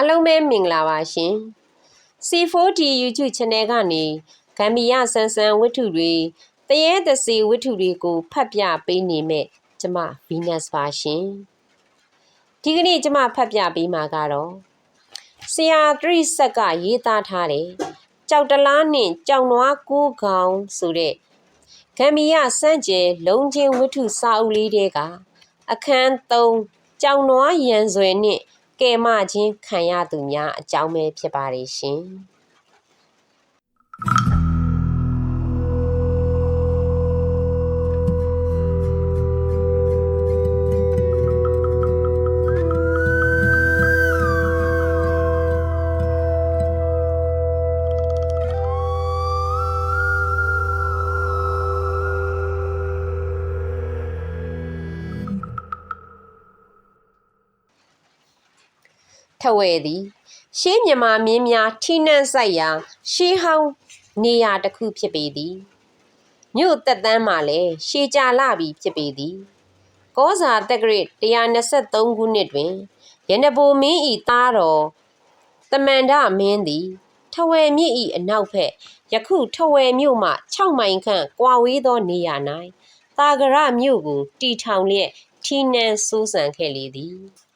အားလုံးပဲမင်္ဂလာပါရှင် C4D YouTube Channel ကနေဂမ်ဘီယာဆန်ဆန်ဝတ္ထုတွေတရေတစီဝတ္ထုတွေကိုဖတ်ပြပေးနေမဲ့ကျမ Venus ပါရှင်ဒီကနေ့ကျမဖတ်ပြပေးမှာကတော့ဆရာသရိဆက်ကရေးသားထားတယ်ကြောက်တလားနှင့်ကြောက်နွားကိုးကောင်ဆိုတဲ့ဂမ်ဘီယာစန့်ကျဲလုံးချင်းဝတ္ထုစာအုပ်လေးတွေကအခန်း3ကြောင်နွားရန်ဆွဲနှင့် ကဲမခြင်းခံရသူများအကြောင်းပဲဖြစ်ပါတယ်ရှင်။ ထဝဲသည် ရှေးမြမာမင်းများထိနှံ့ဆိုင်ရာ ရှေးဟောင်းနေရာတစ်ခုဖြစ်ပေသည်မြို့သက်တမ်းမှလည်းရှေးကြလာပြီဖြစ်ပေသည်ကောဇာတက္ကရာ123ခုနှစ်တွင်ရနဘိုမင်းဤသားတော်တမန္ဒမင်းသည် ထဝဲမြစ်ဤအနောက်ဘက်ယခုထဝဲမြို့မှ6မိုင်ခန့်ကွာဝေးသောနေရာ၌တာဂရမြို့ကိုတီထောင်လျက်ထီနန်းစိုးစံခဲ့လေသည်၎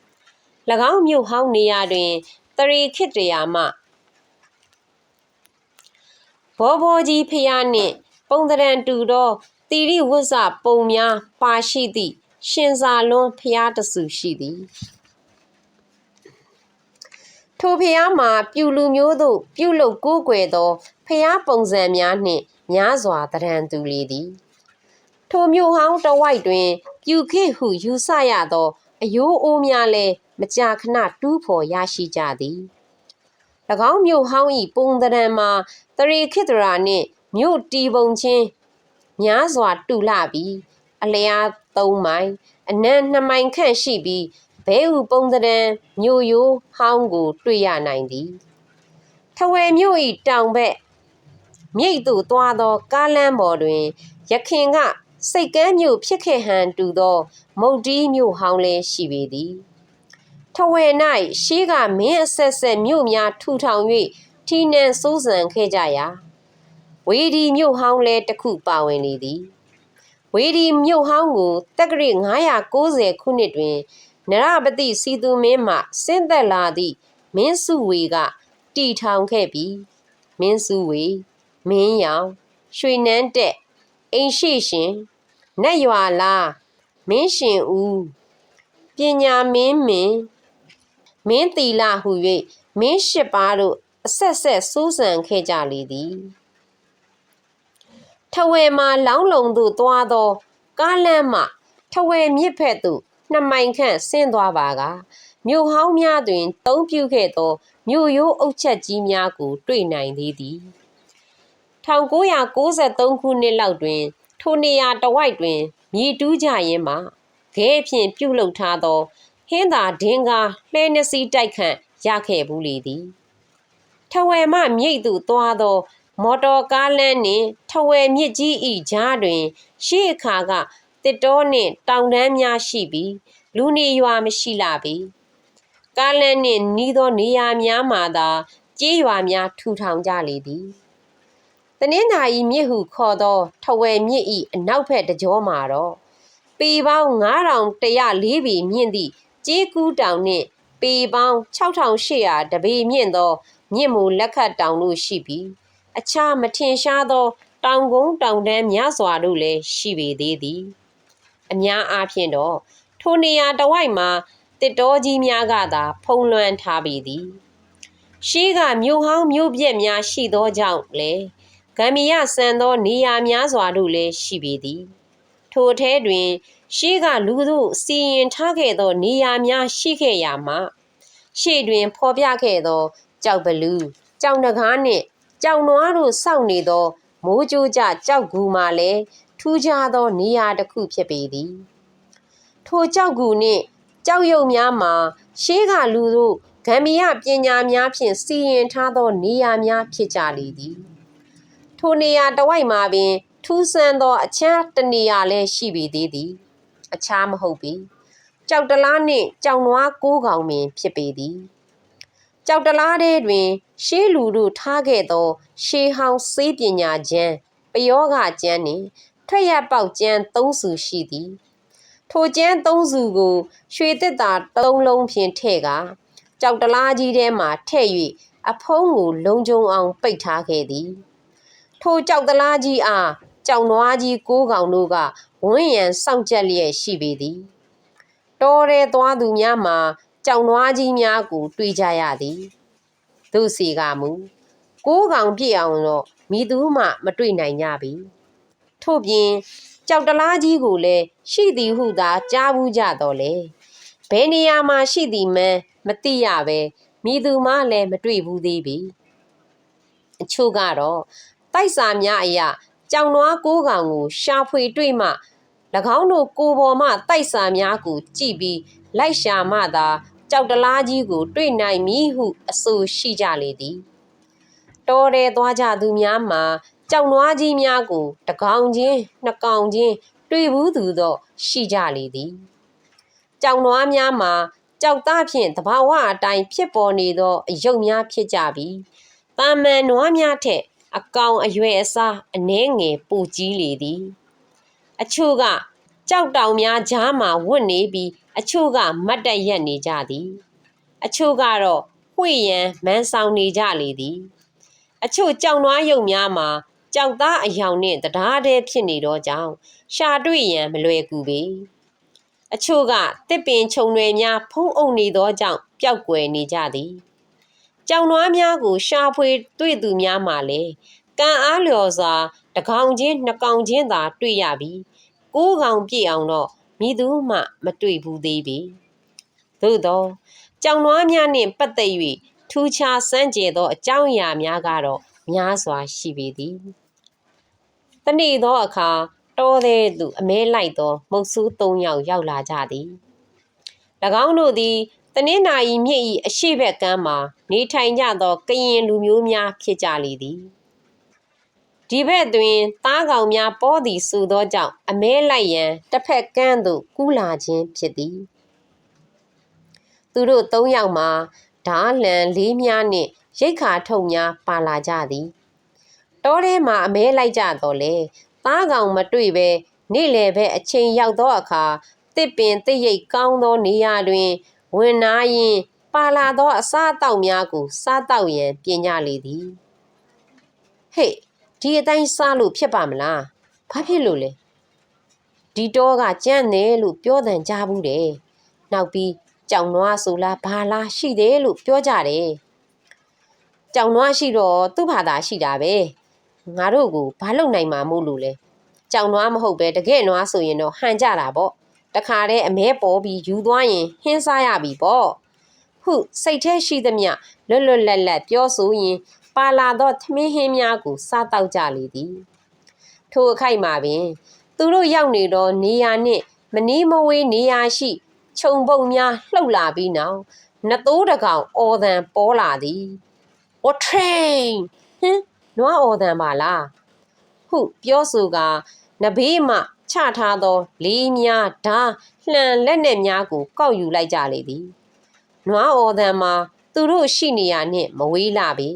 င်းမြို့ဟောင်းနေရာတွင်တရီခိတရာမှဘောဘောကြီးဖျားနှင့် ပုံတရံတူသောတိရိဝဇ္ဇပုံများပါရှိသည့်ရှင်စာလွန်းဖျားတဆူရှိသည်ထိုဖျားမှာပြူလူမျိုးတို့ပြုလုပ်ကိုးကွယ်သောဖျားပုံစံများနှင့်များစွာတရံတူလေသည်ထိုမြို့ဟောင်းတဝိုက်တွင် ပြူခေဟုယူဆရသော အယိုးအိုးများလည်း မကြာခဏတူးဖော်ရရှိကြသည်၎င်းမြို့ဟောင်း၏ပုံသဏ္ဍာန်မှာတရေခိတရာနှင့်မြို့တီပုံချင်းများစွာတူလှပြီးအလျား3မိုင်အနံ2မိုင်ခန့်ရှိပြီးဘဲဥပုံသဏ္ဍာန်မြို့ရိုးဟောင်းကို တွေ့ရနိုင်သည်ထဝယ်မြို့၏တောင်ဘက်မြိတ်သို့သွားသော ကားလမ်းပေါ်တွင်ရခင်ကစိတ်ကမ်းမြို့ဖြစ်ခဲ့ဟန်တူသော မုတ်တီးမြို့ဟောင်းလည်းရှိပေသည် ထဝယ်၌ရှေးကမင်းအဆက်ဆက်မြို့များထူထောင်၍ထီနန်စိုးစံခဲ့ကြရာဝေဒီမြို့ဟောင်းလည်းတစ်ခုပါဝင်လေသည်ဝေဒီမြို့ဟောင်းကိုတက္ကရာ990ခုနှစ်တွင်နရပတိစီသူမင်းမှဆင်းသက်လာသည့်မင်းစုဝေကတီထောင်ခဲ့ပြီးမင်းစုဝေမင်းရောင်ရွှေနန်းတက်အိမ်ရှိရှင်နတ်ရွာလားမင်းရှင်ဦးပညာမင်းမင်း မင်းတီလာဟု၍မင်းရှစ်ပါးတို့အဆက်ဆက်စိုးစံခဲ့ကြလေသည်ထဝယ်မှာလောင်းလုံသို့သွားသော ကားလမ်းမှထဝယ်မြစ်ဖက်သို့နှစ်မိုင်ခန့်ဆင်းသွားပါကမြို့ဟောင်းများတွင်သုံးပြုခဲ့သောမြို့ရိုးအုပ်ချက်ကြီးများကို တွေ့နိုင်သေးသည်1993ခုနှစ်လောက်တွင် ထိုနေရာတဝိုက်တွင်မြေတူးကြရင်းမှာခဲဖြင့်ပြုတ်လုထားသော ဟင်းသာဒင်းကားလှဲနှစီတိုက်ခန့်ရခဲ့ဘူးလေသည်ထဝယ်မှမြိတ်သို့သွားသော မော်တော်ကားလမ်းနှင့်ထဝယ်မြစ်ကြီးဤကြားတွင် ရှေ့အခါကတစ်တောနှင့်တောင်တန်းများရှိပြီးလူနေရွာမရှိလာပြီကားလမ်းနှင့်နီးသောနေရာများမှာသာကြေးရွာများထူထောင်ကြလေသည်တနင်္သာရီမြစ်ဟုခေါ်သောထဝယ်မြစ်ဤအနောက်ဘက်တကြောမှာတော့ပေပေါင်း9104ပေမြင့်သည့် ကြေးကူးတောင်နှင့်ပေပေါင်း6800တပေမြင့်သောမြင့်မူလက်ခတ်တောင်တို့ရှိပြီးအခြားမထင်ရှားသောတောင်ကုန်းတောင်တန်းများစွာတို့လည်းရှိပေသေးသည် အများအားဖြင့်တော့ထိုနေရာတဝိုက်မှာတစ်တော်ကြီးများကသာ ဖုံးလွှမ်းထားပေသည်ရှေးကမြို့ဟောင်းမြို့ပြက်များရှိသောကြောင့်လေဂမ်ဘီယာဆန်သောနေရာများစွာတို့လည်းရှိပေသည် ထိုထဲတွင် ရှေးကလူတို့စီရင်ထားခဲ့သော နေရာများရှိခဲ့ရာမှာရှေ့တွင် ဖော်ပြခဲ့သော ကြောက်ဘလူးကြောင်တကားနှင့်ကြောင်နွားတို့စောင့်နေသော မိုးကြိုးကြကြောက်ကူမှလည်းထူးခြားသောနေရာတစ်ခုဖြစ်ပေသည် ထိုကြောက်ကူနှင့်ကြောက်ရွံ့များမှာရှေးကလူတို့ဂမ်ဘီယာပညာများဖြင့်စီရင်ထားသော နေရာများဖြစ်ကြလေသည် ထိုနေရာတဝိုက်မှာပင် ထူးဆန်းသောအခြားတနေရာလည်းရှိပေသေးသည် အခြားမဟုတ်ပေကြောက်တလားနှင့်ကြောင်နွားကိုးကောင်ပင် ဖြစ်ပေသည်ကြောက်တလားတဲ့တွင် ရှေးလူတို့ထားခဲ့သော ရှေးဟောင်းစေးပညာကျမ်းပယောဂကျမ်းနှင့်ထွက်ရပေါက်ကျမ်းသုံးစုရှိသည်ထိုကျမ်းသုံးစုကိုရွှေတစ်တာသုံးလုံးဖြင့်ထည့်ကာကြောက်တလားကြီးထဲမှထည့်၍အဖုံးကို လုံခြုံအောင်ပိတ်ထားခဲ့သည် ထိုကြောက်တလားကြီးအားကြောင်နွားကြီးကိုးကောင်တို့က ဝန်းရံစောင့်ကြက်လျက်ရှိပေသည်တော်ရဲသွားသူများမှာကြောင်နွားကြီးများကိုတွေ့ကြရသည်သူစီကမူကိုးကောင်ပြည့်အောင်တော့မိသူမှမတွေ့နိုင်ကြပြီထို့ပြင်ကြောက်တလားကြီးကိုလည်းရှိသည်ဟုသာကြားဘူးကြတော့လေဘယ်နေရာမှာရှိသည်မှန်းမသိရပဲမိသူမှလည်းမတွေ့ဘူးသေးပြီအချို့ကတော့တိုက်စာများအရာကြောင်နွားကိုးကောင်ကိုရှာဖွေတွေ့မှ၎ င်းတို့ကိုယ်ပေါ်မှတိုက်စာများကိုကြည့်ပြီးလိုက်ရှာမှသာကြောက်တလားကြီးကို တွေ့နိုင်မည်ဟုအဆိုရှိကြလေသည်တော်တယ်သွားကြသူများမှာကြောင်နွားကြီးများကိုတကောင်ချင်းနှစ်ကောင်ချင်းတွေ့ဘူးသူတော့ရှိကြလေသည်ကြောင်နွားများမှာကြောက်သားဖြင့်တဘာဝအတိုင်းဖြစ်ပေါ်နေသောအယုတ်များဖြစ်ကြပြီးတာမန်နွားများထက်အကောင်အရွယ်အစားအနှဲငယ်ပိုကြီးလေသည် အချို့ကကြောက်တောင်များကြားမှာဝတ်နေပြီးအချို့ကမတ်တက်ရက်နေကြသည် အချို့ကတော့ဝှေ့ရန်မန်းဆောင်နေကြလေသည် အချို့ကြောင်နွားရုပ်များမှာကြောက်သားအယောင်နှင့်တရားတည်းဖြစ်နေသောကြောင့်ရှာတွေ့ရန်မလွယ်ကူပေအချို့ကတစ်ပင်ခြုံတွေများဖုံးအုပ်နေသောကြောင့်ပျောက်ကွယ်နေကြသည်ကြောင်နွားများကိုရှာဖွေတွေ့သူများမှလည်း ကံအားလျော်စွာတကောင်ချင်းနှစ်ကောင်ချင်းသာ တွေ့ရပြီးကိုးကောင်ပြည့်အောင်တော့မိသူမှမတွေ့ဘူးသေးပေသို့သောကြောင်နွားများနှင့်ပတ်သက်၍ထူးခြားစမ်းကြဲသောအကြောင်းအရာများကတော့များစွာရှိပေသည်တနေ့သောအခါတောသေးသူအမဲလိုက်သော မုတ်ဆိုး၃ယောက်ရောက်လာကြသည်၎င်းတို့သည်တနင်္နာရီမြစ်၏အရှိဘက်ကမ်းမှာနေထိုင်ကြသောကရင်လူမျိုးများဖြစ်ကြလေသည် ဒီဘက်တွင် သားကောင်များပေါ်သည်ဆိုသောကြောင့်အမဲလိုက်ရန်တစ်ဖက်ကမ်းသို့ကူးလာခြင်းဖြစ်သည်သူတို့၃ယောက်မှာဓာလန်လေးများနှင့်ရိတ်ခါထုတ်များပါလာကြသည်တောထဲမှာအမဲလိုက်ကြတော့လေသားကောင်မတွေ့ပဲနေ့လယ်ပဲအချိန်ရောက်သောအခါတစ်ပင်တစ်ရိတ်ကောင်းသောနေရာတွင် ဝင်နာရင်ပါလာသောအစားအသောက်များကိုစားတောက်ရန်ပြင်ကြလေသည်ဟေ့ ဒီအတိုင်းစားလို့ဖြစ်ပါမလားဘာဖြစ်လို့လဲဒီတော့ကကြမ်းတယ်လို့ပြောတဲ့ကြားဘူးတယ်နောက်ပြီးကြောင်နွားဆိုလားဘာလားရှိတယ်လို့ပြောကြတယ်ကြောင်နွားရှိတော့သူ့ဘာသာရှိတာပဲငါတို့ကိုဘာလုပ်နိုင်မှာမို့လို့လဲကြောင်နွားမဟုတ်ပဲတကယ်နွားဆိုရင်တော့ဟန်ကြတာပေါ့တခါတည်းအမဲပေါ်ပြီးယူသွားရင်ဟင်းစားရပြီပေါ့ဟုစိတ်ထဲရှိသမျှလွတ်လွတ်လပ်လပ်ပြောဆိုရင် ပါလာသောသမင်းဟင်းများကိုစားတောက်ကြလေသည် ထိုအခိုက်မှာပင် သူတို့ရောက်နေသောနေရာနှင့်မနီးမဝေးနေရာရှိခြုံပုံများလှုပ်လာပြီးနောက်နသိုးတကောင်အော်တန်ပေါ်လာသည်ဝထရိန်ဟင်နွားအော်တန်ပါလားဟုပြောဆိုကနဘေးမှချထားသော လေးများဓာလှန်လက်နက်များကို ကောက်ယူလိုက်ကြလေသည်နွားအော်တန်မှာသူတို့ရှိနေရနှင့်မဝေးလာပေ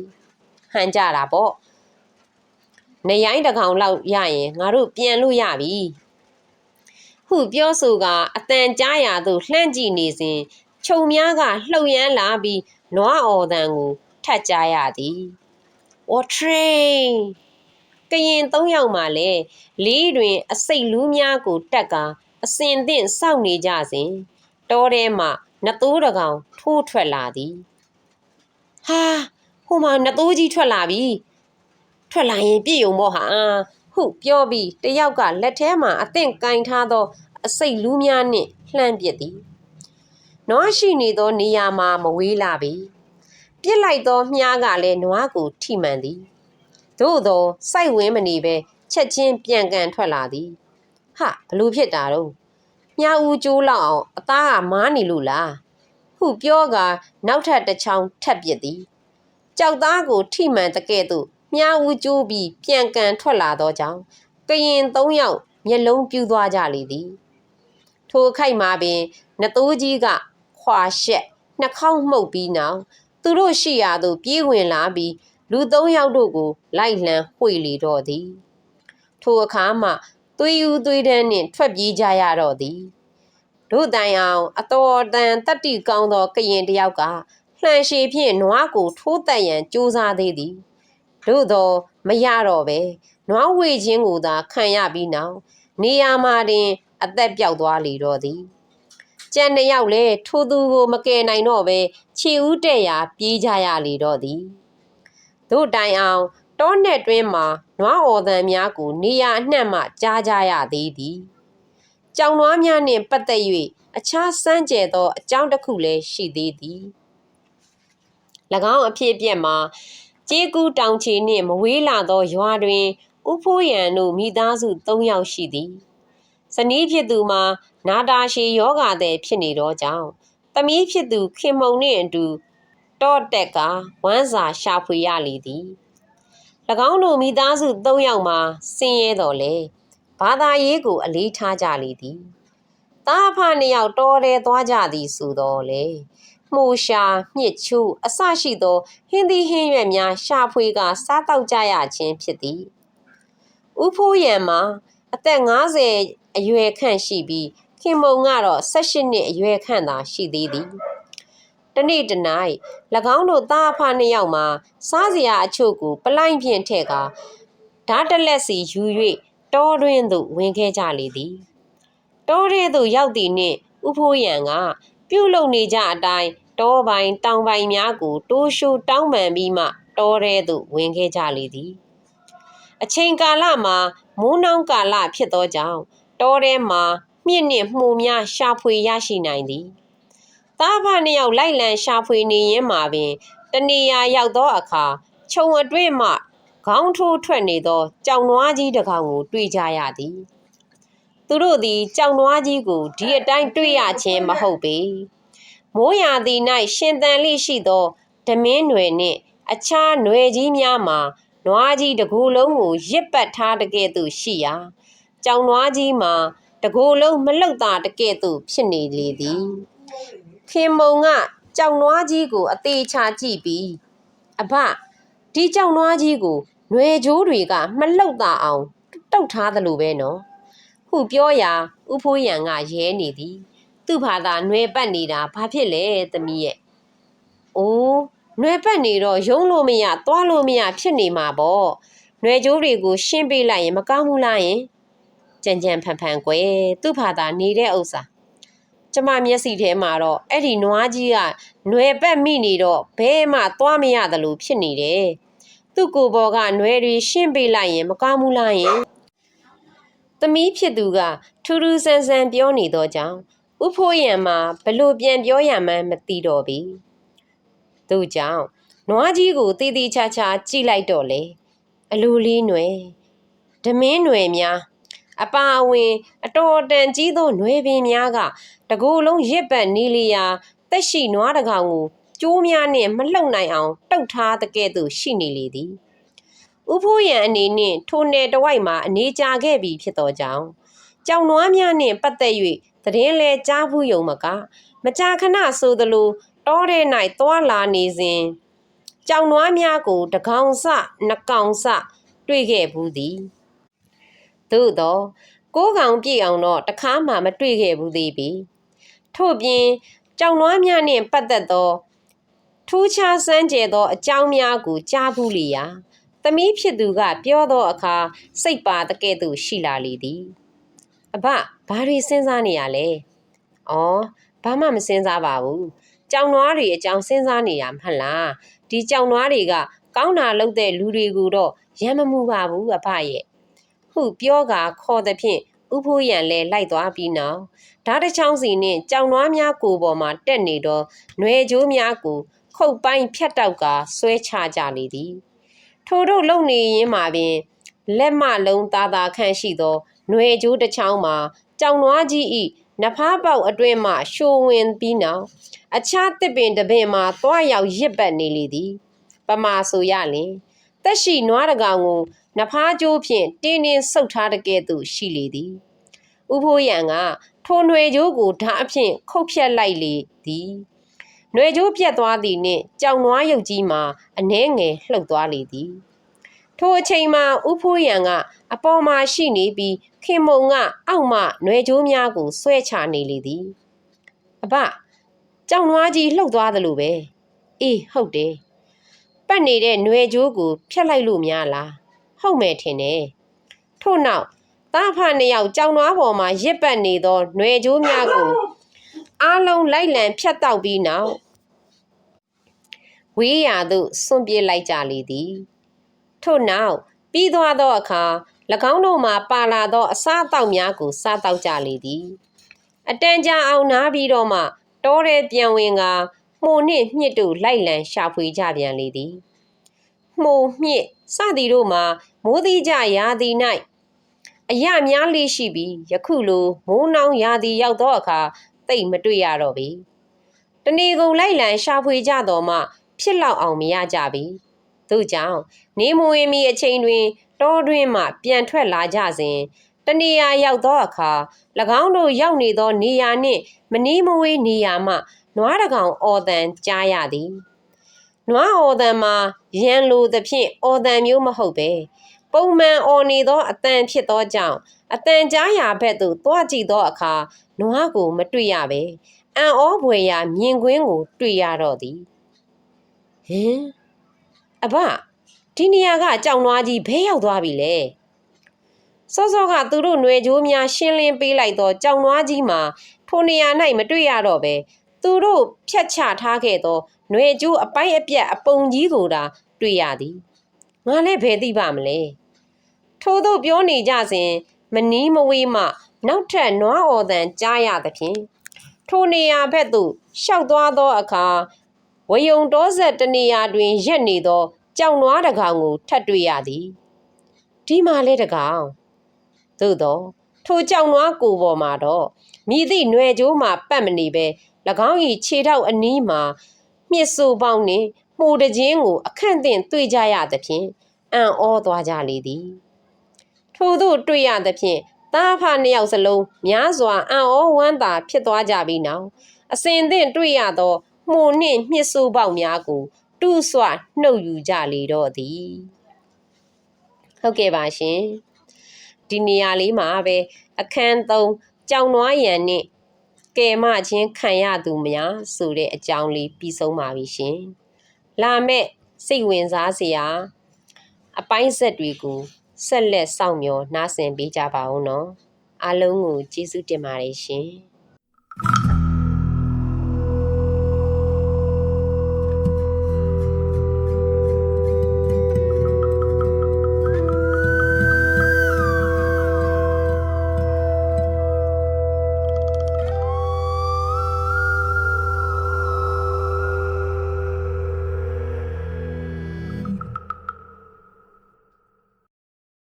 ဟန်ကြတာပေါ့နေရိုင်းတကောင်လောက်ရရင်ငါတို့ပြန်လို့ရပြီဟုပြောဆိုကအတန်ကြားရာသို့လှမ်းကြည့်နေစဉ်ခြုံများကလှုပ်ရမ်းလာပြီးနွားအော်တန်ကိုထတ်ကြားရသည်။ What train ကရင်သုံးယောက်မှလည်းလေးတွင် အစိတ်လူးများကိုတက်ကာအစင်သင့်စောင့်နေကြစဉ်တောထဲမှနသိုးတကောင်ထိုးထွက်လာသည်ဟာ ဟိုမှာနသိုးကြီးထွက်လာပြီထွက်လာရင်ပြည့်ုံပေါ့ဟာဟုပြောပြီးတယောက်ကလက်ထဲမှာအသင့်ကင်ထားသော အစိတ်လူးများနှင့်လှမ်းပစ်သည်နွားရှိနေသောနေရာမှာမဝေးလာပြီပြစ်လိုက်သောမြားကလည်းနွားကိုထိမှန်သည်သို့သောစိုက်ဝင်းမနေပဲချက်ချင်းပြန်ကန်ထွက်လာသည်ဟာဘလို့ဖြစ်တာတော့မြားဦးကျိုးလောက်အောင်အသားကမားနေလို့လားဟုပြောကနောက်ထပ်တစ်ချောင်းထပ်ပစ်သည် ကြောက်သားကိုထိမှန်တကဲ့သို့မြားဦးကျိုးပြီးပြန်ကန်ထွက်လာသောကြောင့်ကရင်သုံးယောက်မျက်လုံးပြူးသွားကြလေသည် ထိုအခိုက်မှာပင်နသိုးကြီးကခွာရှက်နှာခေါင်းမှုတ်ပြီးနောက်သူတို့ရှိရာသို့ပြေးဝင်လာပြီးလူသုံးယောက်တို့ကိုလိုက်လံဝှေ့လေတော့သည် ထိုအခါမှသွေးယူသွေးတန်းနှင့်ထွက်ပြေးကြရတော့သည်တို့တိုင်အောင်အတော်တန်တတ္တိကောင်းသောကရင်တယောက်က လှန်ရှည်ဖြင့်နွားကိုထိုးတက်ရန်ကြိုးစားသေးသည်တို့သောမရတော့ပဲနွားဝေခြင်းကိုသာခံရပြီးနောက်နေရာမှာတင် အသက်ပြောက်သွားလေတော့သည်ကြံတစ်ယောက်လဲထိုသူကိုမကယ်နိုင်တော့ပဲခြေဦးတဲ့ရာပြေးကြရလေတော့သည်တို့တိုင်အောင်တောနဲ့တွင်းမှာနွားအော်သံများကို နေရာအနှံ့မှကြားကြရသေးသည်ကြောင်နွားများနှင့်ပတ်သက်၍အခြားစမ်းကြဲသောအကြောင်းတစ်ခုလည်းရှိသေးသည်၎ င်းအဖြစ်အပျက်မှာကျေးကူးတောင်ချီနှင့်မဝေးလာသောရွာတွင်ဥဖိုးရန်တို့မိသားစု၃ယောက်ရှိသည်ဇနီးဖြစ်သူမှာနာတာရှည်ယောဂါတဲ့ဖြစ်နေသောကြောင့်သမီးဖြစ်သူခင်မုံနှင့်အတူတော့တက်ကဝမ်းစာရှာဖွေရလေသည်၎င်းတို့မိသားစု၃ယောက်မှာဆင်းရဲတော်လဲဘာသာရေးကိုအလေးထားကြလေသည်တာအဖနှစ်ယောက်တော်တယ်သွားကြသည်ဆိုတော့လေ မှုရှာမြစ်ချူအစရှိသောဟင်းသီးဟင်းရွက်များရှာဖွေကစားတောက်ကြရခြင်းဖြစ်သည်ဥဖိုးရံမှာအသက်50အရွယ်ခန့်ရှိပြီးခင်မုံကတော့18နှစ်အရွယ်ခန့်သာရှိသေးသည်တနေ့တနိုင်၎င်းတို့သားအဖနှစ်ယောက်မှာစားစရာအချို့ကိုပလိုက်ဖြင့်ထဲ့ကဓာတ်တလက်စီယူ၍တောတွင်သို့ဝင်ခဲ့ကြလေသည်တောထဲသို့ရောက်သည်နှင့်ဥဖိုးရံက ပြုတ်လုံနေကြအတိုင်းတောပိုင်တောင်ပိုင်များကိုတိုးရှိုးတောင်းပန်ပြီးမှတောထဲသို့ဝင်ခဲ့ကြလေသည် အချိန်ကာလမှာမိုးနှောင်းကာလဖြစ်သောကြောင့်တောထဲမှာမြင့်နှင့်မှုများရှာဖွေရရှိနိုင်သည်သားဖနှစ်ယောက်လိုက်လံရှာဖွေနေရင်းမှာပင်တနေရာရောက်သောအခါခြုံအတွင်းမှခေါင်းထိုးထွက်နေသောကြောင်နွားကြီးတစ်ကောင်ကိုတွေ့ကြရသည် သူတို့သည်ကြောင်နွားကြီးကိုဒီအတိုင်းတွေ့ရခြင်းမဟုတ်ပေမိုးရာသီ၌ရှင်သန်လိရှိသောဓမင်းတွင်နှင့်အခြားနွယ်ကြီးများမှာနွားကြီးတကူလုံးကိုရစ်ပတ်ထားတကဲ့သို့ရှိရာကြောင်နွားကြီးမှာတကူလုံးမလောက်တာတကဲ့သို့ဖြစ်နေလေသည်ခင်မုံကကြောင်နွားကြီးကို အသေးချာကြည့်ပြီးအဘဒီကြောင်နွားကြီးကိုຫນွေကြိုးတွေကမလောက်တာအောင်တုတ်ထားသလိုပဲနော် ဟုပြောရာဥဖိုးရန်ကရဲနေသည် သူ့ဘာသာနှွဲပတ်နေတာဘာဖြစ်လဲသမီးရဲ့အိုးနှွဲပတ်နေတော့ယုံလို့မရသွားလို့မရဖြစ်နေမှာပေါ့နှွဲကြိုးတွေကိုရှင်းပေးလိုက်ရင်မကောင်းဘူးလားယင်ကြံကြံဖန်ဖန်ကွယ်သူ့ဘာသာနေတဲ့ဥစ္စာကျမမျက်စိထဲမှာတော့အဲ့ဒီနွားကြီးကနွယ်ပက်မိနေတော့ဘဲမှသွားမရသလိုဖြစ်နေတယ်သူ့ကိုယ်ပေါ်ကနွယ်တွေရှင်းပေးလိုက်ရင်မကောင်းဘူးလားယင် သမီးဖြစ်သူကထူးထူးဆန်းဆန်းပြောနေတော့ကြောင်းဥဖိုးရံမှာဘလို့ပြန်ပြောရမှန်းမသိတော့ပြီသူ့ကြောင့်နွားကြီးကိုတည်တည်ချာချာကြည့်လိုက်တော့လေအလိုလေးຫນွယ်ဓမင်းຫນွယ်များအပါအဝင်အတော်တန်ကြီးသောຫນွေပင်များကတကူလုံးရစ်ပတ်နေလျာတက်ရှိနွားတကောင်ကိုကျိုးများနှင့်မလှုပ်နိုင်အောင်တုတ်ထားတဲ့ကဲ့သို့ရှိနေလေသည် ဥဖိုးရန်အနေနှင့်ထိုနယ်တဝိုက်မှာအနေကြခဲ့ပြီဖြစ်သောကြောင့်ကြောင်နွားများနှင့်ပတ်သက်၍သတင်းလဲကြားဘူးယုံမက မကြာခဏဆိုသလိုတောထဲ၌သွာလာနေစဉ်ကြောင်နွားများကိုတကောင်စနှကောင်စတွေ့ခဲ့ဘူးသည်သို့တော့ကိုးကောင်ပြည့်အောင်တော့တခါမှမတွေ့ခဲ့ဘူးသေးပြီထို့ပြင်ကြောင်နွားများနှင့်ပတ်သက်သောထူးခြားစမ်းကြဲသောအကြောင်းများကိုကြားဘူးလျာ သမီးဖြစ်သူက ပြောသောအခါစိတ်ပါတကဲ့သို့ရှိလာလေသည်အဘဘာတွေစဉ်းစားနေရလဲဩဘာမှမစဉ်းစားပါဘူးကြောင်နွားတွေအကြောင်းစဉ်းစားနေရမဟုတ်လားဒီကြောင်နွားတွေကကောင်းတာလုပ်တဲ့လူတွေကိုတော့ရမ်းမမှုပါဘူးအဖရဲ့ဟုပြောကာခေါ်သဖြင့်ဥဖိုးရန်လဲလိုက်သွားပြီးနောက်ဓာတ်တစ်ချောင်းစီနှင့်ကြောင်နွားများကိုပေါ်မှာတက်နေသောຫນွေကြိုးများကိုခုတ်ပိုင်းဖြတ်တောက်ကာဆွဲချကြလေသည် ထိုတို့လုံနေရင်းမှာပင်လက်မလုံးသားသားခန့်ရှိသောຫນွေကြိုးတစ်ချောင်းမှာကြောင်နွားကြီးဤနဖားပေါက်အတွင်းမှရှိုးဝင်ပြီးနောက်အခြားတစ်ပင်တစ်ပင်မှာသွားရောက်ရစ်ပတ်နေလေသည်ပမာဆိုရလင်တက်ရှိနွားတကောင်ကိုနဖားကျိုးဖြင့်တင်းတင်းဆုပ်ထားတဲ့ကဲ့သို့ရှိလေသည်ဥဖိုးရံကထိုຫນွေကျိုးကိုဓာအဖြင့်ခုတ်ဖြတ်လိုက်လေသည် ။နှွေကျိုးပြက်သွားသည်နှင့်ကြောင်နွားရုပ်ကြီးမှာအနှဲငယ်လှုပ်သွားလေသည်။ထိုအချိန်မှာဥဖိုးရံကအပေါ်မှာရှိနေပြီးခင်မုံကအောက်မှနှွေကျိုးများကိုဆွဲချနေလေသည်။အဘကြောင်နွားကြီးလှုပ်သွားသလိုပဲ။အေးဟုတ်တယ်။ပတ်နေတဲ့နှွေကျိုးကိုဖျက်လိုက်လို့များလား။ဟုတ်မယ်ထင်တယ်။ထို့နောက်တာဖနှစ်ယောက်ကြောင်နွားပေါ်မှာရစ်ပတ်နေသောနှွေကျိုးများကို အားလုံးလိုက်လံဖြတ်တောက်ပြီးနောက်ဝေးရာသို့စွန့်ပစ်လိုက်ကြလေသည်ထို့နောက်ပြီးသွားသောအခါ၎င်းတို့မှပါလာသောအစားအသောက်များကိုစားတောက်ကြလေသည် အတန်ကြာအောင်နားပြီးတော့မှတောထဲပြန်ဝင်ကမှုန်နှင့်မြစ်တို့လိုက်လံရှာဖွေကြပြန်လေသည်မှုန်မြစ်စသည်တို့မှာမိုးသီးကြရာသီ၌အရများလေးရှိပြီးယခုလိုမိုးနှောင်းရာသီရောက်သောအခါ သိပ်မတွေ့ရတော့ပြီ။တဏီကုံလိုက်လံရှာဖွေကြတော့မှ ဖြစ်လောက်အောင်မရကြပြီ။သို့ကြောင့်နေမဝင်မီအချိန်တွင်တောတွင်းမှပြန်ထွက်လာကြစဉ်တနေရာရောက်သောအခါ၎င်းတို့ရောက်နေသောနေရာနှင့်မနီးမဝေးနေရာမှနွားတကောင်အော်တန်ကြားရသည်။နွားအော်တန်မှာရန်လိုသဖြင့်အော်တန်မျိုးမဟုတ်ပဲပုံမှန်အော်နေသောအတန်ဖြစ်သောကြောင့်အတန်ကြားရာဘက်သို့တွားကြည့်သောအခါ နွားကိုမတွေ့ရပဲအံ့ဩဖွယ်ရာမြင်ကွင်းကို တွေ့ရတော့သည်ဟင်အဘဒီနေရာကကြောင်နွားကြီးဘဲရောက်သွားပြီလေစောစောကသူတို့ຫນွေကြိုးများရှင်းလင်းပေးလိုက်သောကြောင်နွားကြီးမှာထိုနေရာ၌မတွေ့ရတော့ပဲသူတို့ဖြတ်ချထားခဲ့သောຫນွေကြိုးအပိုင်းအပြက်အပုံကြီးကိုသာတွေ့ရသည်ငါလည်းဘယ်သိပါမလဲထို့သို့ပြောနေကြစဉ်မနီးမဝေးမှ နောက်ထပ်နွားအော်တန်ကြားရသဖြင့်ထိုနေရာဘက်သို့ရှောက်သွားသောအခါဝယုံတောဆက်တနေရာတွင်ရက်နေသောကြောင်နွားတကောင်ကိုထပ်တွေ့ရသည်ဒီမှာလဲတကောင်သို့သောထိုကြောင်နွားကိုပေါ်မှာတော့မြည်သည့်ຫນွယ်ကြိုးမှပတ်မနေပဲ၎င်း၏ခြေထောက်အနီးမှာမြစ်ဆိုပေါင်းနှင့်မှုတခြင်းကို အခန့်တင်တွေ့ကြရသဖြင့်အံ့ဩသွားကြလေသည် ထို့သို့တွေ့ရသဖြင့် သားဖနှစ်ယောက်စလုံးများစွာအံ့ဩဝမ်းသာဖြစ်သွားကြပြီးနောက်အစဉ်သင့်တွေ့ရသောမှုန်နှင့်မြစ်ဆိုးပေါက်များကိုတူးဆွနှုတ်ယူကြလေတော့သည်ဟုတ်ကဲ့ပါရှင်ဒီနေရာလေးမှာပဲအခန်း၃ကြောင်နွားရံနှင့်ကယ်မချင်းခံရသူများဆိုတဲ့အကြောင်းလေးပြီးဆုံးပါပြီရှင်လာမဲ့စိတ်ဝင်စားစရာအပိုင်းဆက်တွေကို ဆက်လက်စောင့်မျှော်နှားဆင်ပေးကြပါဦးနော်အားလုံးကိုကျေးဇူးတင်ပါတယ်ရှင်